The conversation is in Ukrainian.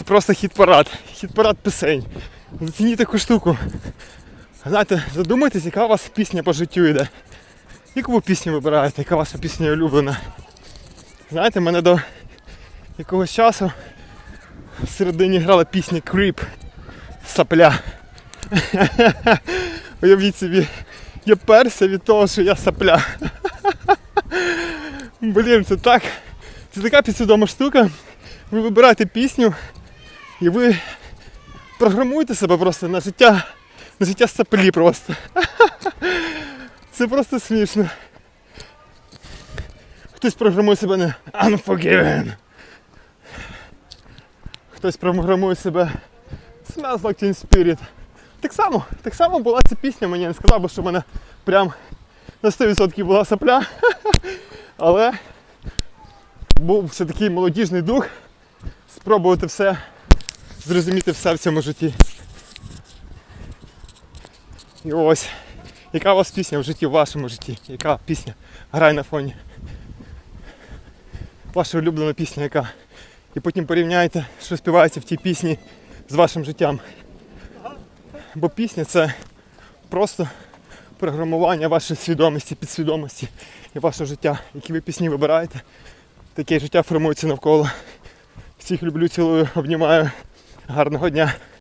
Це просто хіт-парад. Хіт-парад пісень. Зацініть таку штуку. Знаєте, задумайтесь, яка у вас пісня по життю йде. Яку ви пісню вибираєте, яка ваша пісня улюблена. Знаєте, мене до якогось часу всередині грала пісня Creep Сапля. Уявіть собі, я перся від того, що я сапля. Блін, це так. Це така підсвідома штука. Ви вибираєте пісню і ви програмуєте себе просто на життя, на життя саплі просто. Це просто смішно. Хтось програмує себе на Unforgiven. Хтось програмує себе Smells like Teen Spirit. Так само, так само була ця пісня, мені не сказав би, що в мене прям на 100% була сапля. Але був все такий молодіжний дух спробувати все, зрозуміти все в цьому житті. І ось, яка у вас пісня в житті, в вашому житті? Яка пісня грає на фоні? Ваша улюблена пісня яка? І потім порівняйте, що співається в тій пісні з вашим життям. Бо пісня це просто програмування вашої свідомості, підсвідомості і ваше життя. Які ви пісні вибираєте, таке життя формується навколо. Всіх люблю, цілую, обнімаю. Гарного дня.